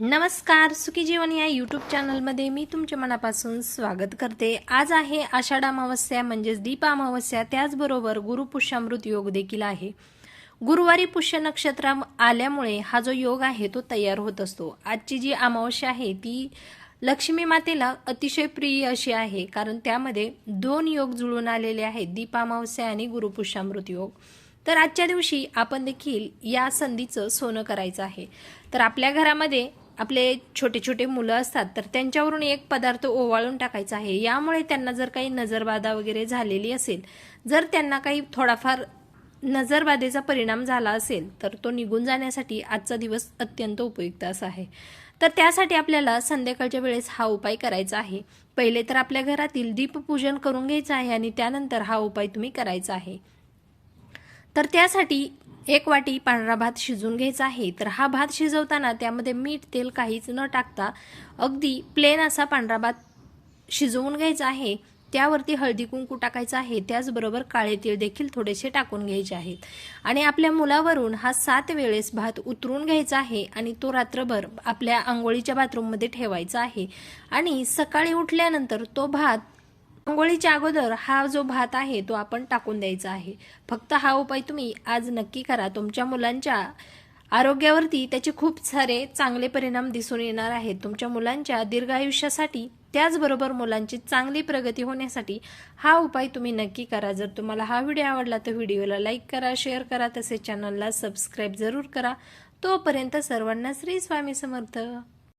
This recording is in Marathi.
नमस्कार सुखी जीवन या यूट्यूब चॅनलमध्ये मी तुमच्या मनापासून स्वागत करते. आज आहे आषाढ अमावस्या म्हणजेच दीप अमावस्या. त्याचबरोबर गुरुपुष्यामृत योग देखील आहे. गुरुवारी पुष्य नक्षत्र आल्यामुळे हा जो योग आहे तो तयार होत असतो. आजची जी अमावस्या आहे ती लक्ष्मी मातेला अतिशय प्रिय अशी आहे कारण त्यामध्ये दोन योग जुळून आलेले आहेत दीप अमावस्या आणि गुरुपुष्यामृत योग. तर आजच्या दिवशी आपण देखील या संधीचं सोनं करायचं आहे. तर आपल्या घरामध्ये आपले छोटे छोटे मुलं असतात तर त्यांच्यावरून एक पदार्थ ओवाळून टाकायचा आहे. यामुळे त्यांना जर काही नजरबाधा वगैरे झालेली असेल जर त्यांना काही थोडाफार नजरबाधेचा परिणाम झाला असेल तर तो निघून जाण्यासाठी आजचा दिवस अत्यंत उपयुक्त असा आहे. तर त्यासाठी आपल्याला संध्याकाळच्या वेळेस हा उपाय करायचा आहे. पहिले तर आपल्या घरातील दीपपूजन करून घ्यायचं आहे आणि त्यानंतर हा उपाय तुम्ही करायचा आहे. तर त्यासाठी एक वाटी पांढरा भात शिजवून घ्यायचा आहे. तर हा भात शिजवताना त्यामध्ये मीठ तेल काहीच न टाकता अगदी प्लेन असा पांढरा भात शिजवून घ्यायचा आहे. त्यावरती हळदी कुंकू टाकायचं आहे. त्याचबरोबर काळे तीळ देखील थोडेसे टाकून घ्यायचे आहेत. आणि आपल्या मुलावरून हा सात वेळेस भात उतरून घ्यायचा आहे आणि तो रात्रभर आपल्या आंघोळीच्या बाथरूममध्ये ठेवायचा आहे. आणि सकाळी उठल्यानंतर तो भात आंघोळीच्या अगोदर हा जो भात आहे तो आपण टाकून द्यायचा आहे. फक्त हा उपाय तुम्ही आज नक्की करा. तुमच्या मुलांच्या आरोग्यावरती त्याचे खूप सारे चांगले परिणाम दिसून येणार आहेत. तुमच्या मुलांच्या दीर्घ आयुष्यासाठी त्याचबरोबर मुलांची चांगली प्रगती होण्यासाठी हा उपाय तुम्ही नक्की करा. जर तुम्हाला हा व्हिडिओ आवडला तर व्हिडिओला लाईक करा शेअर करा तसेच चॅनलला सबस्क्राईब जरूर करा. तोपर्यंत सर्वांना श्री स्वामी समर्थ.